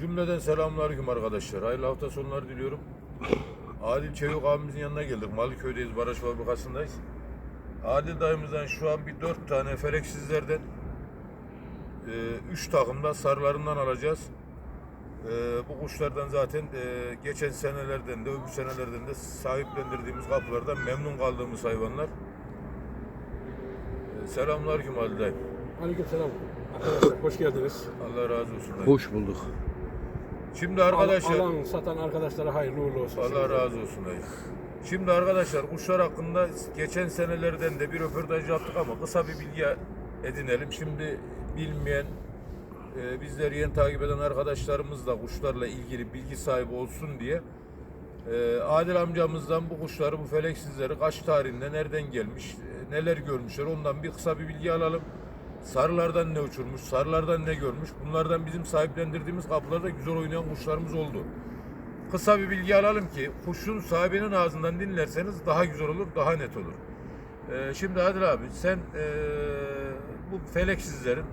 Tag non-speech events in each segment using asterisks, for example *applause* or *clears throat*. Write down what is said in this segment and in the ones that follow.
Cümleden selamünaleyküm arkadaşlar. Hayırlı hafta sonları diliyorum. *coughs* Adil Çevik abimizin yanına geldik. Maliköy'deyiz, baraj fabrikasındayız. Adil dayımızdan şu an bir dört tane feleksizlerden e, üç takımda sarılarından alacağız. E, bu kuşlardan zaten e, geçen senelerden de öbür senelerden de sahiplendirdiğimiz kapılardan memnun kaldığımız hayvanlar. E, selamünaleyküm Adil dayım. Aleykümselam. Arkadaşlar hoş geldiniz. Allah razı olsun. dayım. Hoş bulduk. Şimdi arkadaşlar... Alan satan arkadaşlara hayırlı uğurlu olsun. Allah razı olsun dayı. Şimdi arkadaşlar kuşlar hakkında geçen senelerden de bir röportaj yaptık ama kısa bir bilgi edinelim. Şimdi bilmeyen, e, bizleri yeni takip eden arkadaşlarımız da kuşlarla ilgili bilgi sahibi olsun diye e, Adil amcamızdan bu kuşları, bu feleksizleri kaç tarihinde, nereden gelmiş, e, neler görmüşler ondan bir kısa bir bilgi alalım. Sarılardan ne uçurmuş, sarılardan ne görmüş. Bunlardan bizim sahiplendirdiğimiz kapılarda güzel oynayan kuşlarımız oldu kısa bir bilgi alalım ki kuşun sahibinin ağzından dinlerseniz daha güzel olur, daha net olur. Ee, şimdi Adil abi sen ee, bu feleksizlerin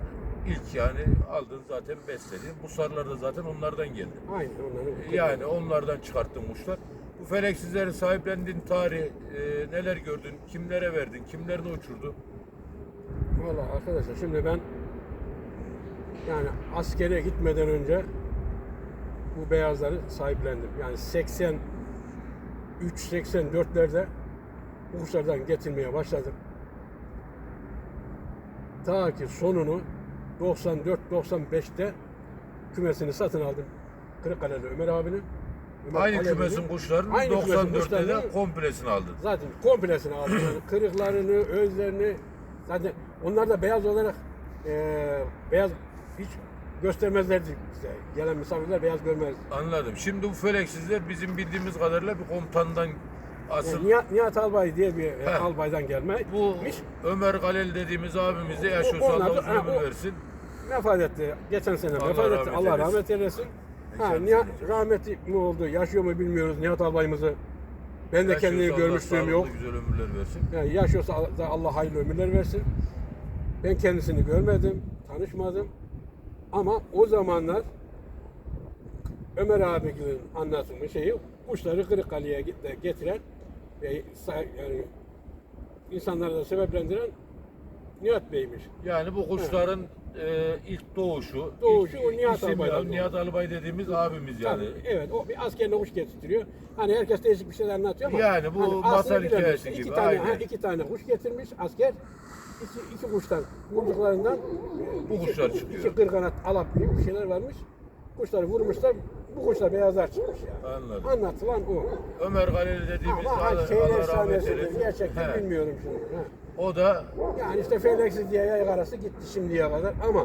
ilk yani aldığın zaten beslediğin bu sarılar da zaten onlardan geldi. Aynen onların. Yani onlardan çıkarttın kuşlar. Bu feleksizleri sahiplendiğin tarih ee, neler gördün, kimlere verdin, kimlerini uçurdu? Valla arkadaşlar şimdi ben yani askere gitmeden önce bu beyazları sahiplendim. Yani 83 84'lerde bu kuşlardan getirmeye başladım. Ta ki sonunu 94 95'te kümesini satın aldım. Kırıkkale'de Ömer abinin. Ömer Aynı Alevi'nin. kümesin kuşlarının Aynı kümesin 94'te de komplesini aldın. Zaten komplesini aldım. Yani kırıklarını, özlerini zaten onlar da beyaz olarak eee, beyaz hiç göstermezlerdi bize. Gelen misafirler beyaz görmez. Anladım. Şimdi bu feleksizler bizim bildiğimiz kadarıyla bir komutandan asıl Yani Nihat, Nihat Albay diye bir e, Heh. albaydan gelme. Bu. Ömer Galil dediğimiz abimiz de yaşıyorsa Allah uzun ömür versin. Vefat etti. Geçen sene Allah vefat etti. Allah rahmet eylesin. Ha, Nihat rahmetli mi oldu, yaşıyor mu bilmiyoruz Nihat albayımızı. Ben de Allah görmüşlüğüm yok. güzel ömürler versin. Yani yaşıyorsa da Allah hayırlı ömürler versin. Ben kendisini görmedim, tanışmadım. Ama o zamanlar Ömer abinin anlatımı şeyi kuşları Kırıkkale'ye get- getiren ve yani insanları da sebeplendiren Nihat Bey'miş. Yani bu kuşların e, ilk doğuşu, Doğuşu ilk, o Nihat isim Albay'dan. Nihat Albay dediğimiz abimiz yani. Tabii, evet o bir askerle kuş getiriyor. Hani herkes değişik bir şeyler anlatıyor ama Yani bu hani masal hikayesi iki gibi, Tane, aynen. ha, iki tane kuş getirmiş asker. İki, iki kuştan vurduklarından Bu iki- kuşlar çıkıyor. İki kırkanat alap gibi bir şeyler varmış. Kuşları vurmuşlar. Bu kuşlar beyazlar çıkmış yani. Anladım. Anlatılan o. Ömer Galil dediğimiz Ama Allah, şeyin Allah rahmet efsanesidir. eylesin. Gerçekten He. bilmiyorum şimdi. Ha. O da Yani işte Felix'i diye yay arası gitti şimdiye kadar ama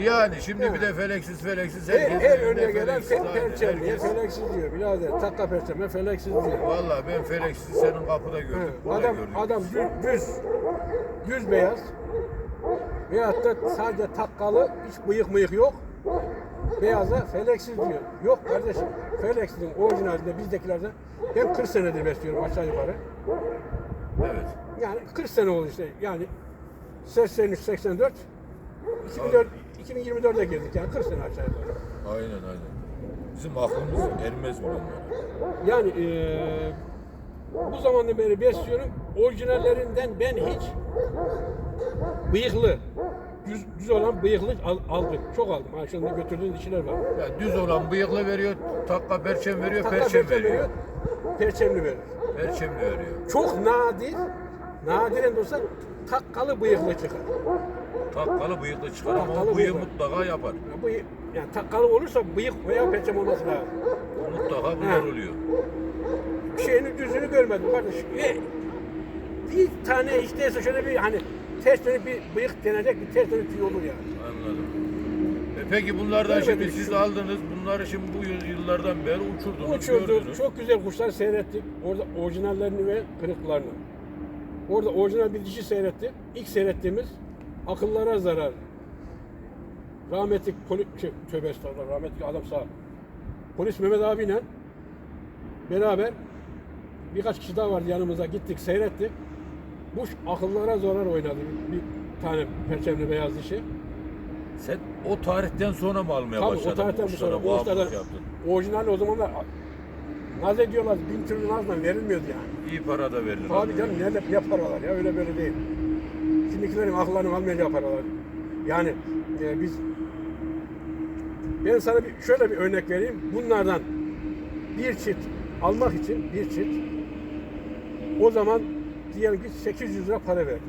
yani şimdi He. bir de feleksiz feleksiz her, herkes her evinde önüne gelen feleksiz, aynen, perçem herkes. Felix'i diyor. Birader takka perçeme Felix'i diyor. Vallahi ben feleksiz senin kapıda gördüm. Adam gördüm. adam düz, düz düz beyaz veyahut da sadece takkalı hiç bıyık mıyık yok. Beyaza feleksiz diyor. Yok kardeşim Felix'in orijinalinde bizdekilerde ben 40 senedir besliyorum aşağı yukarı. Evet. Yani 40 sene oldu işte yani 83 84 2004 2024'e girdik yani 40 sene aşağı yukarı. Aynen aynen. Bizim aklımız ermez bunlar. Yani eee bu zamandan beri besliyorum. Orijinallerinden ben hiç bıyıklı, düz, düz olan bıyıklı al- aldım. Çok aldım. Şimdi götürdüğün dişiler var. Ya düz olan bıyıklı veriyor, takka perçem veriyor, Takla perçem perçem veriyor. Perçemli verir. Perçemli veriyor. Çok nadir, nadiren de olsa takkalı bıyıklı çıkar. Takkalı bıyıklı çıkar ama Takkalı o bıyığı bıyıklı. mutlaka yapar. Yani, bıyık, yani takkalı olursa bıyık veya perçem olması lazım. Mutlaka bunlar oluyor. Bir şeyini düzünü görmedim kardeşim. E, bir tane işte şöyle bir hani ters dönük bir bıyık denecek bir ters dönük tüy olur yani. Anladım. E peki bunlardan Görmedim şimdi siz aldınız, bunları şimdi bu yıl- yıllardan beri uçurdunuz, Uçurduk. gördünüz. Çok güzel kuşlar seyrettik. Orada orijinallerini ve kırıklarını. Orada orijinal bir dişi seyrettik. İlk seyrettiğimiz akıllara zarar. Rahmetli polis, şey, tövbe estağfurullah, rahmetli adam sağ. Polis Mehmet abiyle beraber birkaç kişi daha vardı yanımıza gittik seyrettik. Kuş akıllara zarar oynadı. Bir, bir tane perçemli beyaz dişi. Sen o tarihten sonra mı almaya Tabii başladın? o tarihten bu kuşlara, sonra. Bu kuşlardan yaptın? orijinali o zamanlar naz ediyorlar. Bin türlü nazla verilmiyordu yani. İyi para da verilir. Abi canım ne, ne paralar ya öyle böyle değil. Şimdikilerin akıllarını almayacağı paralar. Yani e, biz ben sana bir, şöyle bir örnek vereyim. Bunlardan bir çift almak için bir çift o zaman diyelim ki 800 lira para verdi.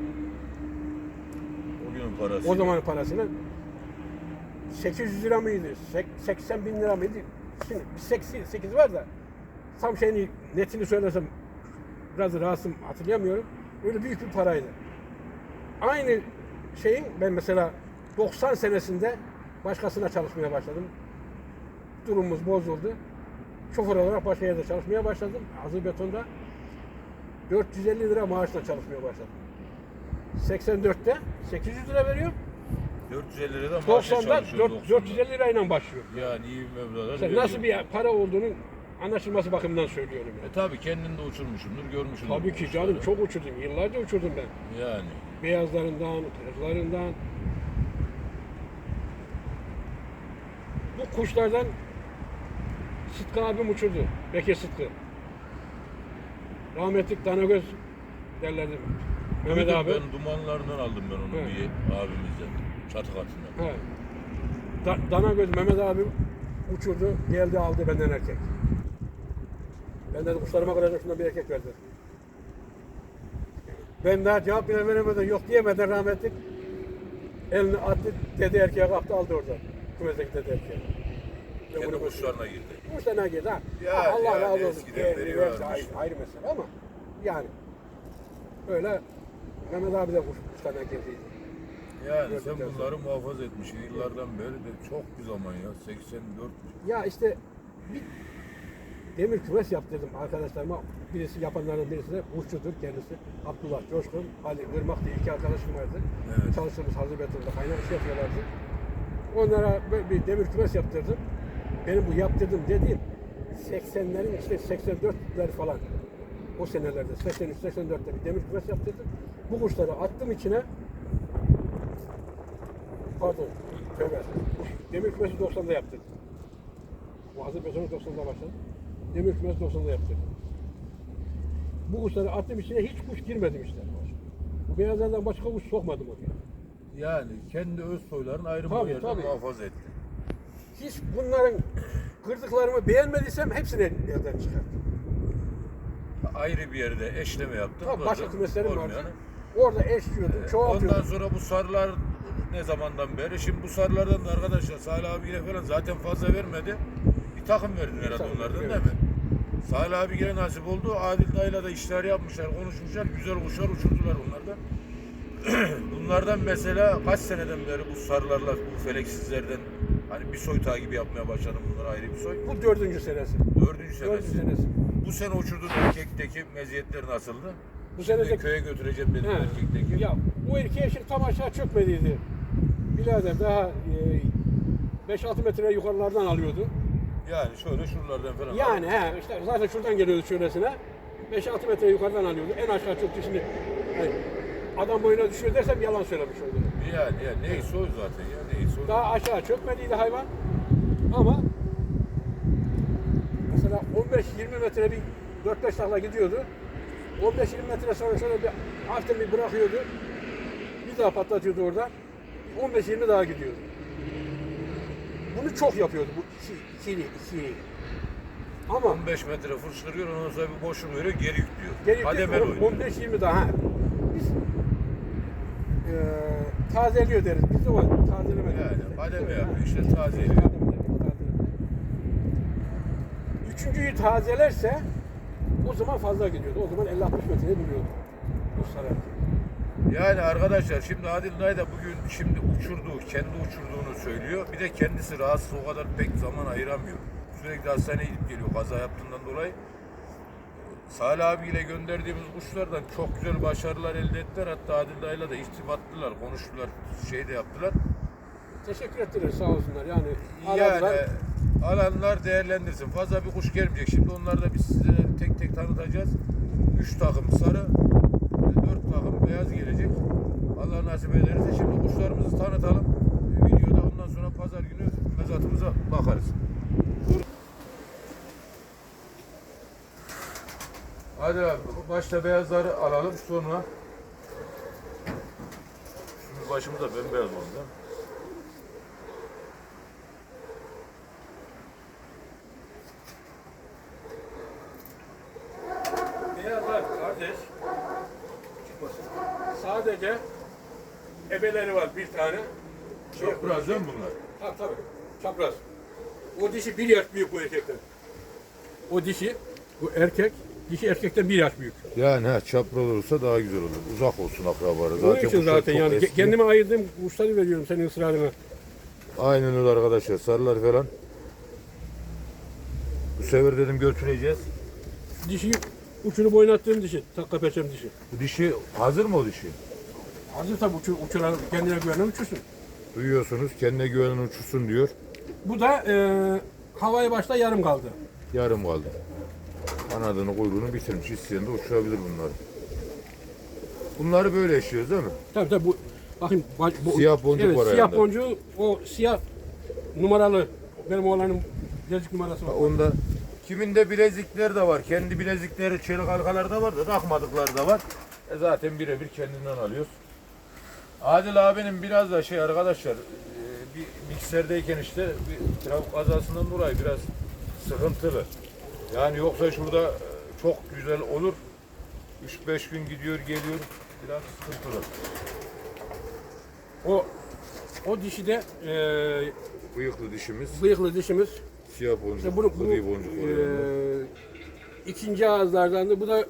O günün parası. O zamanın parasını 800 lira mıydı? Sek- 80 bin lira mıydı? Şimdi 8, 8 var da tam şeyini netini söylesem biraz rahatsızım hatırlayamıyorum. Öyle büyük bir paraydı. Aynı şeyin ben mesela 90 senesinde başkasına çalışmaya başladım. Durumumuz bozuldu. Şoför olarak başka yerde çalışmaya başladım. Hazır betonda. 450 lira maaşla çalışmaya başladım. 84'te 800 lira veriyor. 450 liradan maaşa 90'da çalışıyor. 4, 450 lirayla başlıyor. Yani iyi bir meblağlar Sen nasıl bir para olduğunun anlaşılması bakımından söylüyorum. E Yani. tabi kendin de uçurmuşsundur, görmüşsündür. Tabii ki canım çok uçurdum. Yıllarca uçurdum ben. Yani. Beyazlarından, kırıklarından. Bu kuşlardan Sıtkı abim uçurdu. Bekir Sıtkı. Rahmetlik Danagöz derlerdi. Mehmet abi. Ben dumanlarından aldım ben onu Evet. bir abimizden. Çatı katından. He. Da, Danagöz Mehmet abim uçurdu, geldi aldı benden erkek. Ben dedim kuşlarıma kadar şundan bir erkek verdi. Ben daha cevap bile veremeden, yok diyemeden rahmetlik elini attı, dede erkeğe kaptı aldı oradan. Kümesteki dede erkeğe. Kendi kuşlarına girdi. Kuşlarına girdi ha. Ya, Ha, Allah yani razı olsun. eskiden verse ayrı, ayrı mesele ama yani öyle Mehmet abi de kuş, kuşlarına girdiydi. Yani Gördükten sen bunları muhafaza etmişsin yıllardan beri de çok bir zaman ya. 84 Ya işte bir demir kümes yaptırdım arkadaşlarıma. Birisi yapanlardan birisi de kuşçudur kendisi. Abdullah Coşkun, Ali Irmak diye iki arkadaşım vardı. Evet. Çalıştığımız hazır betonda kaynak iş yapıyorlardı. Onlara böyle bir demir kümes yaptırdım. Benim bu yaptırdım dediğim 80'lerin işte 84'ler falan. O senelerde 83-84'te bir demir kümes yaptırdım. Bu kuşları attım içine. Pardon. Tövbe. Demir kümesi 90'da yaptırdım. Bu hazır betonu 90'da başladım. Demir kümesi 90'da yaptırdım. Bu kuşları attım içine hiç kuş girmedim işte. Bu beyazlardan başka kuş sokmadım oraya. Yani kendi öz soyların ayrı Tabii, yerde tabii. muhafaza etti. Hiç bunların kırdıklarımı beğenmediysem hepsini elden çıkarttım. Ayrı bir yerde eşleme yaptın. Tabii başka kümeslerim var. olmayanı. Orada eşliyordum, Ondan çoğaltıyordum. sonra bu sarılar ne zamandan beri? Şimdi bu sarılardan da arkadaşlar Salih abiyle falan zaten fazla vermedi. Bir takım verdiler herhalde takım, onlardan evet. değil mi? Salih abiyle nasip oldu. Adil dayıyla da işler yapmışlar, konuşmuşlar. Güzel kuşlar uçurdular onlardan. *clears throat* Bunlardan mesela kaç seneden beri bu sarılarla, bu feleksizlerden hani bir soy takibi yapmaya başladım bunlar ayrı bir soy. Bu dördüncü senesi. Dördüncü senesi. Dördüncü senesi. Bu sene uçurduğun erkekteki meziyetleri nasıldı? Bu sene de köye götüreceğim dedim He. erkekteki. Ya bu erkeğe şimdi tam aşağı çökmediydi. Birader daha e, 5-6 metre yukarılardan alıyordu. Yani şöyle şuralardan falan. Yani he işte zaten şuradan geliyordu şöylesine. 5-6 metre yukarıdan alıyordu. En aşağı çöktü şimdi. Yani adam boyuna düşüyor dersem yalan söylemiş oldum. Yani, yani neyse o zaten ya neyse o. Daha aşağı çökmediydi hayvan. Ama mesela 15-20 metre bir 4-5 takla gidiyordu. 15-20 metre sonra şöyle bir hafiften bir bırakıyordu. Bir daha patlatıyordu orada. 15-20 daha gidiyordu. Bunu çok yapıyordu bu iki, ikili, ikili. Ama 15 metre fırçalıyor ondan sonra bir boşluk veriyor geri yüklüyor. geri oynuyor. 15-20 daha. ha. Biz eee tazeliyor deriz. Biz de var. Tazeleme deriz. Yani kademe Evet, yapıyor işte tazeliyor. Üçüncüyü tazelerse o zaman fazla gidiyordu. O zaman 50-60 metreye buluyordu. Bu saray. Yani arkadaşlar şimdi Adil Nay da bugün şimdi uçurduğu, kendi uçurduğunu söylüyor. Bir de kendisi rahatsız o kadar pek zaman ayıramıyor. Sürekli hastaneye gidip geliyor kaza yaptığından dolayı. Salih abiyle gönderdiğimiz kuşlardan çok güzel başarılar elde ettiler. Hatta Adil Dayı'yla da irtibatlılar, konuştular, şey de yaptılar. Teşekkür ettiler sağ olsunlar. Yani Yani aradılar. alanlar değerlendirsin. Fazla bir kuş gelmeyecek. Şimdi onları da biz size tek tek tanıtacağız. 3 takım sarı, 4 takım beyaz gelecek. Allah nasip ederse şimdi kuşlarımızı tanıtalım. Videoda mezatımıza bakarız. Dur. Hadi abi başta beyazları alalım sonra Şimdi başımıza bembeyaz oldu. Beyazlar kardeş. Sadece ebeleri var bir tane. Çok biraz değil mi bunlar? Ha tabii. Çapraz. O dişi bir yaş büyük bu erkekten. O dişi, bu erkek, dişi erkekten bir yaş büyük. Yani ha çapraz olursa daha güzel olur. Uzak olsun akrabaları. Onun için kuşlar zaten çok yani eski. ke- kendime ayırdığım kuşları veriyorum senin ısrarına. Aynen öyle arkadaşlar. Sarılar falan. Bu sefer dedim götüreceğiz. Dişi uçunu boynattığım dişi, takka peçem dişi. Bu dişi hazır mı o dişi? Hazır tabii uçu, uçuran kendine güvenen uçursun. Duyuyorsunuz kendine güvenen uçursun diyor. Bu da e, havaya başta yarım kaldı. Yarım kaldı. Kanadını kuyruğunu bitirmiş. İsteyen de uçurabilir bunları. Bunları böyle eşiyoruz değil mi? Tabii tabii bu bakın ba- bu, Siyah boncuk evet, var Siyah ayağında. boncuğu o siyah numaralı benim oğlanın bilezik numarası var. Onda kiminde bilezikler de var. Kendi bilezikleri çelik halkalar da var da takmadıkları da var. E zaten birebir kendinden alıyoruz. Adil abinin biraz da şey arkadaşlar e, bir mikserdeyken işte bir trafik kazasından dolayı biraz sıkıntılı. Yani yoksa şurada e, çok güzel olur. 3-5 gün gidiyor geliyor biraz sıkıntılı. O o dişi de e, Bıyıklı dişimiz, bıyıklı dişimiz. siyah boncuk, İşte bunu, bu, gri boncuk var yanında. e, ikinci ağızlardan da bu da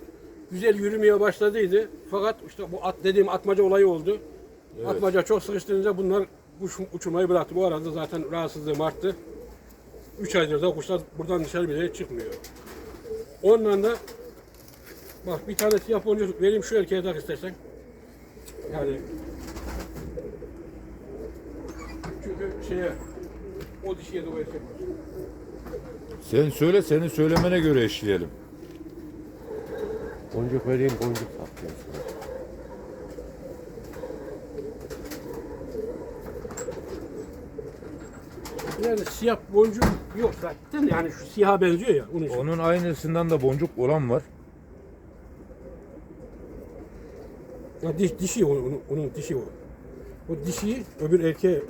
güzel yürümeye başladıydı. Fakat işte bu at dediğim atmaca olayı oldu. Atmaca çok sıkıştırınca bunlar uç, uçurmayı bıraktı. Bu arada zaten rahatsızlığım arttı. 3 aydır da kuşlar buradan dışarı bile çıkmıyor. Ondan da bak bir tane siyah boncuk vereyim şu erkeğe tak istersen. Yani çünkü şeye o dişiye de o erkek var. Sen söyle, senin söylemene göre eşleyelim. Boncuk vereyim boncuk satayım Yani siyah boncuk yok zaten yani şu siyaha benziyor ya onun için. Onun aynısından da boncuk olan var. Ya diş, dişi onun, onun dişi o. O dişi öbür erkeğe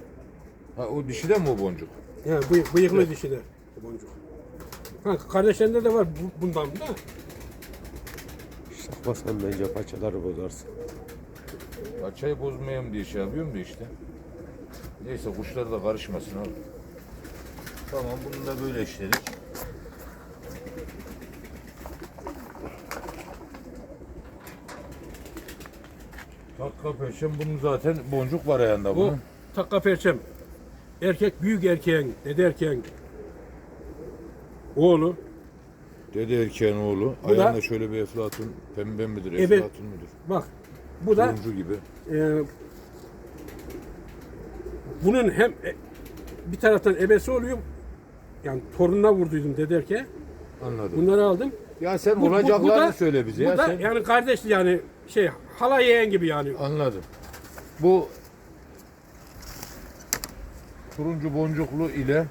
Ha o dişi de mi o boncuk? yani bıy, bıyıklı dişi de o boncuk. Ha, kardeşlerinde de var bu, bundan da. Sakmasan bence paçaları bozarsın. Paçayı bozmayayım diye şey yapıyorum da işte. Neyse kuşlar da karışmasın abi. Tamam bunu da böyle işledik. Takka peşin bunun zaten boncuk var ayağında Bu bunun. takka perçem. Erkek büyük erkeğin, dede erkeğin oğlu. Dede erkeğin oğlu. Bu da- Ayağında şöyle bir eflatun pembe midir, Ebe- eflatun mudur? Bak bu da Turuncu gibi. e, bunun hem e, bir taraftan ebesi oluyor. Yani torununa vurduydum dede erkeğe. Anladım. Bunları aldım. ya sen Bu- bu- bu olacaklarını da- söyle bize Bu ya. da sen... yani kardeş yani şey hala yeğen gibi yani. Anladım. Bu turuncu boncuklu ile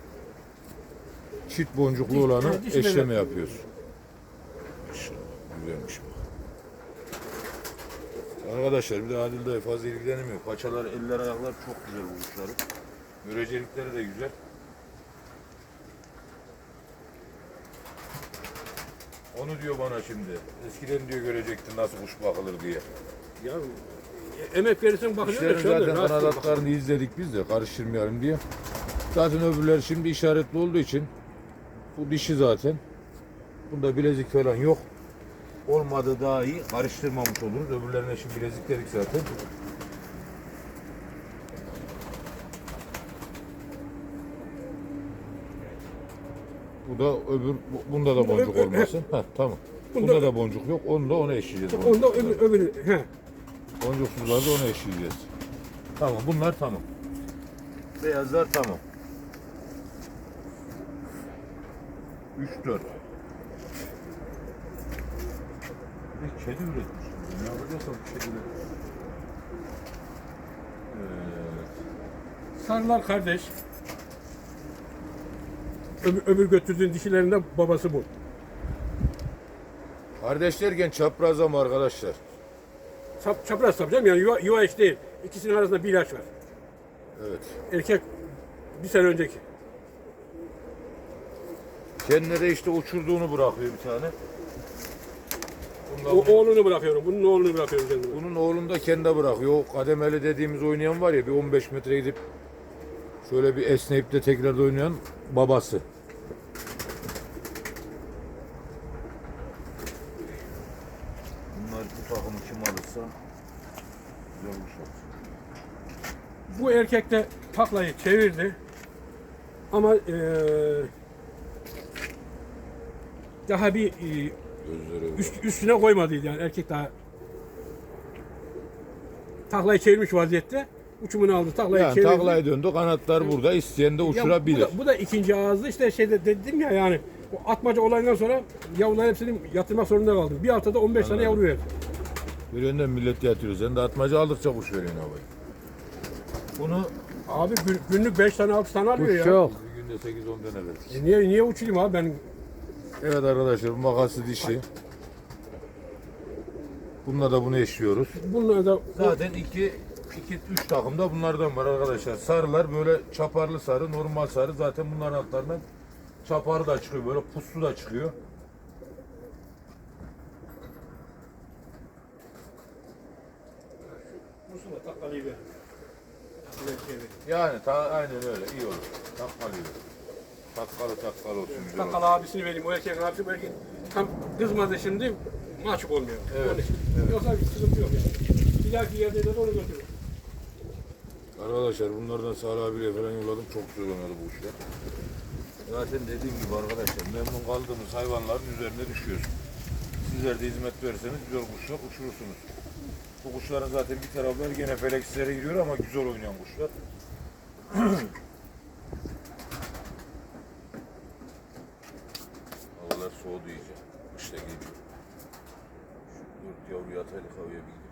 çift boncuklu Diş- olanı dişi eşleme yapıyoruz. Güzelmiş bu. Arkadaşlar bir de Adil dayı fazla ilgilenemiyor. Paçalar, eller, ayaklar çok güzel bu kuşların. Görecelikleri de güzel. Onu diyor bana şimdi. Eskiden diyor görecektin nasıl kuş bakılır diye. Ya e, emek verirsen bakılıyor da İşlerin zaten hatlarını izledik biz de karıştırmayalım diye. Zaten öbürleri şimdi işaretli olduğu için bu dişi zaten. Bunda bilezik falan yok. Olmadı daha iyi. Karıştırmamış oluruz. Öbürlerine şimdi bilezik dedik zaten. Bu da öbür, bu- bunda da boncuk Ö- ö- olmasın. *laughs* Heh, tamam. Bunda- Bunda da boncuk yok. Onu da ona eşleyeceğiz. Onda öbür, öbür he. Boncuksuzları da ona eşleyeceğiz. Tamam bunlar tamam. Beyazlar tamam. 3 4. Bir kedi üretmiş. Ne yapacaksan kediler. Evet. Sarılar kardeş. Öbür, öbür götürdüğün dişilerin de babası bu. Kardeş derken çaprazda mı arkadaşlar? Çap, çapraz tabii canım yani yuva, yuva eş değil. İkisinin arasında bir ilaç var. Evet. Erkek bir sene önceki. Kendine de işte uçurduğunu bırakıyor bir tane. O, oğlunu bırakıyorum. Bunun oğlunu bırakıyorum kendime. Bunun oğlunu da kendi bırakıyor. O kademeli dediğimiz oynayan var ya bir 15 metre gidip şöyle bir esneyip de tekrar oynayan babası. Bunlar bu takımı kim alırsa kuş olur. Bu erkek de taklayı çevirdi. Ama eee daha bir Gözleri üst, üstüne koymadıydı yani erkek daha taklayı çevirmiş vaziyette uçumunu aldı taklayı yani çevirdi. taklaya döndü. Kanatlar burada. isteyen de Ya uçurabilir. Bu da, bu da ikinci ağızlı işte şeyde dedim ya yani o atmaca olayından sonra yavruların hepsini yatırmak zorunda kaldım. Bir haftada 15 tane yavru verdi. Bir yönden millet yatırıyor. Sen de atmaca aldıkça kuş veriyorsun havayı. Bunu Abi gün- günlük 5 tane 6 tane alıyor ya. Çok. bir günde 8-10 tane verdik. E niye niye uçurayım abi ben Evet arkadaşlar bu makası dişi. Bununla da bunu eşliyoruz. bununla da Zaten iki, iki, üç takımda bunlardan var arkadaşlar. Sarılar böyle çaparlı sarı, normal sarı. Zaten bunların altlarından çaparı da çıkıyor. Böyle puslu da çıkıyor. Mustafa taklayı ver. Yani ta, aynen öyle iyi olur. Takkalı olur. Takkalı takkalı olsun. güzel olur. Takal abisini vereyim. O erkek abisi belki tam kızmadı şimdi maçık olmuyor. Evet, Onun için. Yoksa bir sıkıntı yok yani. Bir dahaki yerde de onu götürür. Arkadaşlar bunlardan Salih abiyle falan yolladım. Çok güzel oynadı bu işler. Zaten dediğim gibi arkadaşlar memnun kaldığımız hayvanların üzerine düşüyoruz. Sizler de hizmet verirseniz güzel kuşlar uçurursunuz. Bu kuşların zaten bir tarafları gene feleksislere giriyor ama güzel oynayan kuşlar. *clears throat* Havalar soğudu iyice. Kışta geliyor. Şu dört yavru yataylık havaya bir.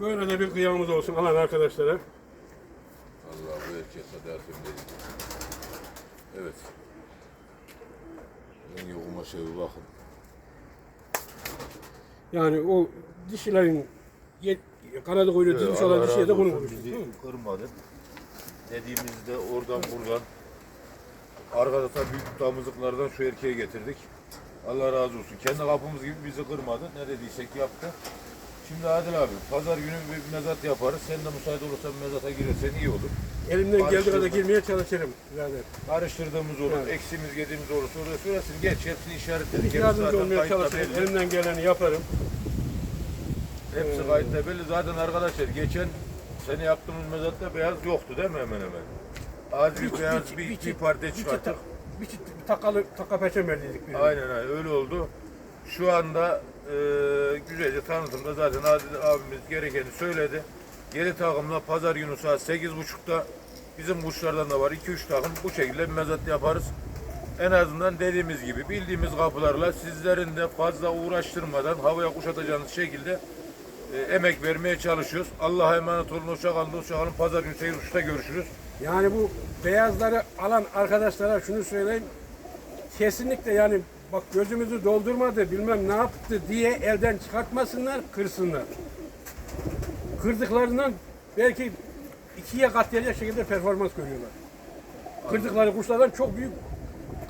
Böyle de bir kıyamımız olsun alan arkadaşlara. Allah bu erkek sadakatim dedi. Evet. Rengi kumaşa bir bakın. Yani o dişilerin ye- kanadı kuyruğu dizmiş olan dişiye de bunu kırmadı. Dediğimizde oradan buradan arkada da büyük damızlıklardan şu erkeği getirdik. Allah razı olsun. Kendi kapımız gibi bizi kırmadı. Ne dediysek yaptı. Şimdi Adil abi pazar günü bir mezat yaparız. Sen de müsait olursan mezata girersen iyi olur. Elimden geldiği kadar girmeye çalışırım. birader. Karıştırdığımız olur, Evet. eksiğimiz gediğimiz olursa orada söylesin. Geç hepsini işaretledik. Hepsi Yardımcı zaten olmaya kayıtta çalışırım. belli. Elimden geleni yaparım. Hepsi kayıtta belli. Zaten arkadaşlar geçen sene yaptığımız mezatta beyaz yoktu değil mi hemen hemen? Az bir beyaz bir, bir, parti çıkarttık. Bir çift takalı taka peçem verdiydik. birine. Aynen aynen öyle oldu. Şu anda e, güzelce tanıtımda zaten Adil abimiz gerekeni söyledi. Geri takımla pazar günü saat 8.30'da bizim kuşlardan da var 2-3 takım bu şekilde bir mezat yaparız. En azından dediğimiz gibi bildiğimiz kapılarla sizlerin de fazla uğraştırmadan havaya kuşatacağınız şekilde e, emek vermeye çalışıyoruz. Allah'a emanet olun. Hoşça kalın. Hoşça kalın. Pazar günü 8.30'da görüşürüz. Yani bu beyazları alan arkadaşlara şunu söyleyeyim. Kesinlikle yani bak gözümüzü doldurmadı bilmem ne yaptı diye elden çıkartmasınlar, kırsınlar. Kırdıklarından belki ikiye katlayacak şekilde performans görüyorlar. Kırdıkları kuşlardan çok büyük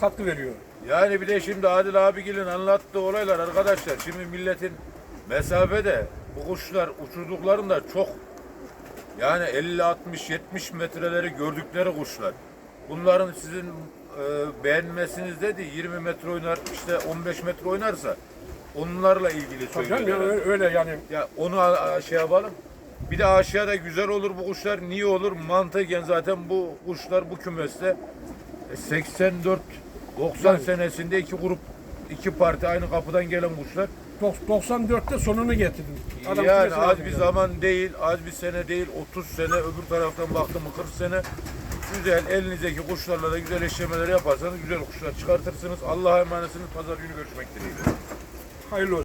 katkı veriyor. Yani bir de şimdi Adil abigilin anlattığı olaylar arkadaşlar. Şimdi milletin mesafede bu kuşlar uçurduklarında çok yani 50 60 70 metreleri gördükleri kuşlar. Bunların sizin e, beğenmesiniz dedi 20 metre oynar işte 15 metre oynarsa onlarla ilgili söylüyorlar. yani öyle yani Ya onu a- şey yapalım. Bir de aşağıda güzel olur bu kuşlar. Niye olur? Mantıken zaten bu kuşlar bu kümeste e, 84 90 Yani. senesinde iki grup iki parti aynı kapıdan gelen kuşlar. dok- 94'te sonunu getirdim. Adam yani az aldı bir yani. zaman değil, az bir sene değil, 30 sene öbür taraftan baktım mı 40 sene. Güzel elinizdeki kuşlarla da güzel eşlemeler yaparsanız güzel kuşlar çıkartırsınız. Allah'a emanetsiniz. Pazar günü görüşmek dileğiyle. Hayırlı olsun.